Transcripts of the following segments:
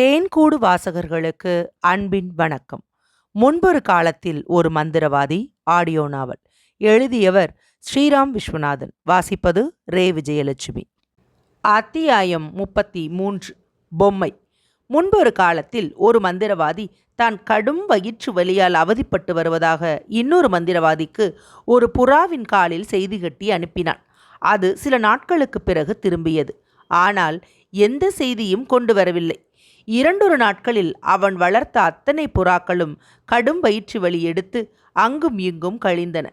தேன்கூடு வாசகர்களுக்கு அன்பின் வணக்கம். முன்பொரு காலத்தில் ஒரு மந்திரவாதி ஆடியோ நாவல் எழுதியவர் ஸ்ரீராம் விஸ்வநாதன். வாசிப்பது ரே. விஜயலட்சுமி. அத்தியாயம் முப்பத்தி மூன்று பொம்மை. முன்பொரு காலத்தில் ஒரு மந்திரவாதி தான் கடும் வயிற்று வலியால் அவதிப்பட்டு வருவதாக இன்னொரு மந்திரவாதிக்கு ஒரு புறாவின் காலில் செய்தி கட்டி அனுப்பினான். அது சில நாட்களுக்கு பிறகு திரும்பியது. ஆனால் எந்த செய்தியும் கொண்டு வரவில்லை. இரண்டொரு நாட்களில் அவன் வளர்த்த அத்தனை புறாக்களும் கடும் வயிற்று வலி எடுத்து அங்கும் இங்கும் கழிந்தன.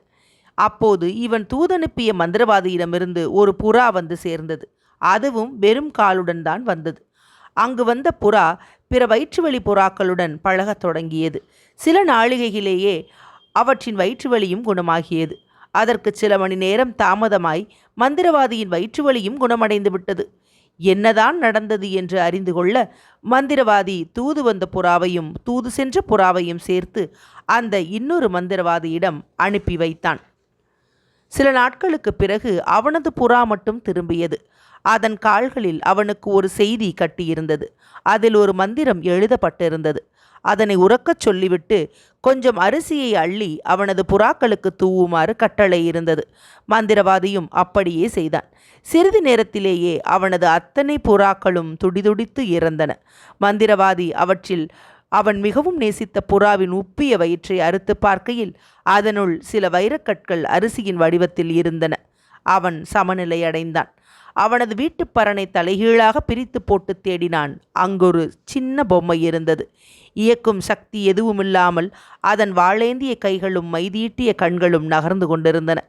அப்போது இவன் தூதனுப்பிய மந்திரவாதியிடமிருந்து ஒரு புறா வந்து சேர்ந்தது. அதுவும் வெறும் காலுடன் தான் வந்தது. அங்கு வந்த புறா பிற வயிற்றுவலி புறாக்களுடன் பழகத் தொடங்கியது. சில நாளிகையிலேயே அவற்றின் வயிற்றுவலியும் குணமாகியது. அதற்கு சில மணி நேரம் தாமதமாய் மந்திரவாதியின் வயிற்றுவலியும் குணமடைந்து விட்டது. என்னதான் நடந்தது என்று அறிந்து கொள்ள மந்திரவாதி தூது வந்த புறாவையும் தூது சென்ற புறாவையும் சேர்த்து அந்த இன்னொரு மந்திரவாதியிடம் அனுப்பி வைத்தான். சில நாட்களுக்கு பிறகு அவனது புறா மட்டும் திரும்பியது. அதன் கால்களில் அவனுக்கு ஒரு செய்தி கட்டியிருந்தது. அதில் ஒரு மந்திரம் எழுதப்பட்டிருந்தது. அதனை உறக்கச் சொல்லிவிட்டு கொஞ்சம் அரிசியை அள்ளி அவனது புறாக்களுக்கு தூவுமாறு கட்டளை இருந்தது. மந்திரவாதியும் அப்படியே செய்தான். சிறிது நேரத்திலேயே அவனது அத்தனை புறாக்களும் துடிதுடித்து இறந்தன. மந்திரவாதி அவற்றில் அவன் மிகவும் நேசித்த புறாவின் உப்பிய வயிற்றை அறுத்து பார்க்கையில் அதனுள் சில வைரக்கற்கள் அரிசியின் வடிவத்தில் இருந்தன. அவன் சமநிலை அடைந்தான் அவனது வீட்டுப் பறனை தலைகீழாக பிரித்து போட்டு தேடினான். அங்கொரு சின்ன பொம்மை இருந்தது. இயக்கும் சக்தி எதுவுமில்லாமல் அதன் வாளேந்திய கைகளும் மைதீட்டிய கண்களும் நகர்ந்து கொண்டிருந்தன.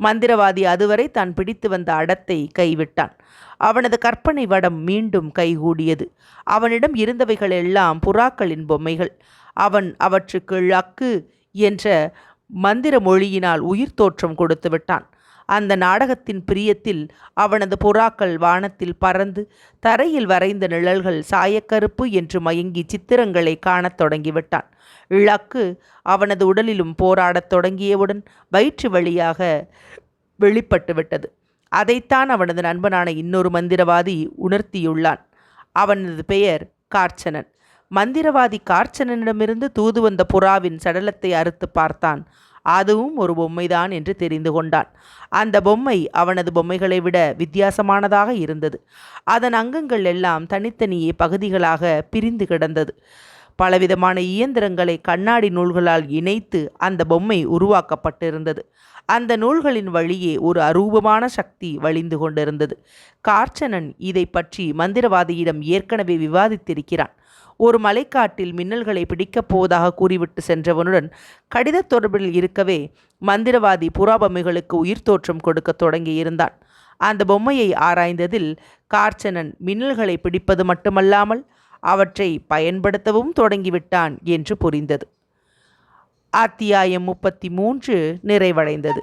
மந்திரவாதி அதுவரை தான் பிடித்து வந்த அடத்தை கைவிட்டான். அவனது கற்பனை வடம் மீண்டும் கைகூடியது. அவனிடம் இருந்தவைகள் எல்லாம் புறாக்களின் பொம்மைகள். அவன் அவற்றுக்கு லக்கு என்ற மந்திர மொழியினால் உயிர் தோற்றம் கொடுத்து விட்டான். அந்த நாடகத்தின் பிரியத்தில் அவனது புறாக்கள் வானத்தில் பறந்து தரையில் வரைந்த நிழல்கள் சாயக்கருப்பு என்று மயங்கி சித்திரங்களை காணத் தொடங்கிவிட்டான். இழக்கு அவனது உடலிலும் போராடத் தொடங்கியவுடன் வயிற்று வழியாக வெளிப்பட்டுவிட்டது. அதைத்தான் அவனது நண்பனான இன்னொரு மந்திரவாதி உணர்த்தியுள்ளான். அவனது பெயர் கார்ச்சனன். மந்திரவாதி கார்ச்சனனிடமிருந்து தூது வந்த புறாவின் சடலத்தை அறுத்து பார்த்தான். அதுவும் ஒரு பொம்மைதான் என்று தெரிந்து கொண்டான். அந்த பொம்மை அவனது பொம்மைகளை விட வித்தியாசமானதாக இருந்தது. அதன் அங்கங்கள் எல்லாம் தனித்தனியே பகுதிகளாக பிரிந்து கிடந்தது. பலவிதமான இயந்திரங்களை கண்ணாடி நூல்களால் இணைத்து அந்த பொம்மை உருவாக்கப்பட்டிருந்தது. அந்த நூல்களின் வழியே ஒரு அரூபமான சக்தி வழிந்து கொண்டிருந்தது. கார்ச்சனன் இதை பற்றி மந்திரவாதியிடம் ஏற்கனவே விவாதித்திருக்கிறான். ஒரு மலைக்காட்டில் மின்னல்களை பிடிக்கப் போவதாக கூறிவிட்டு சென்றவனுடன் கடித தொடர்பில் இருக்கவே மந்திரவாதி புறாபொம்மைகளுக்கு உயிர் தோற்றம் கொடுக்க தொடங்கியிருந்தான். அந்த பொம்மையை ஆராய்ந்ததில் கார்ச்சனன் மின்னல்களை பிடிப்பது மட்டுமல்லாமல் அவற்றை பயன்படுத்தவும் தொடங்கிவிட்டான் என்று புரிந்தது. அத்தியாயம் முப்பத்தி மூன்று நிறைவடைந்தது.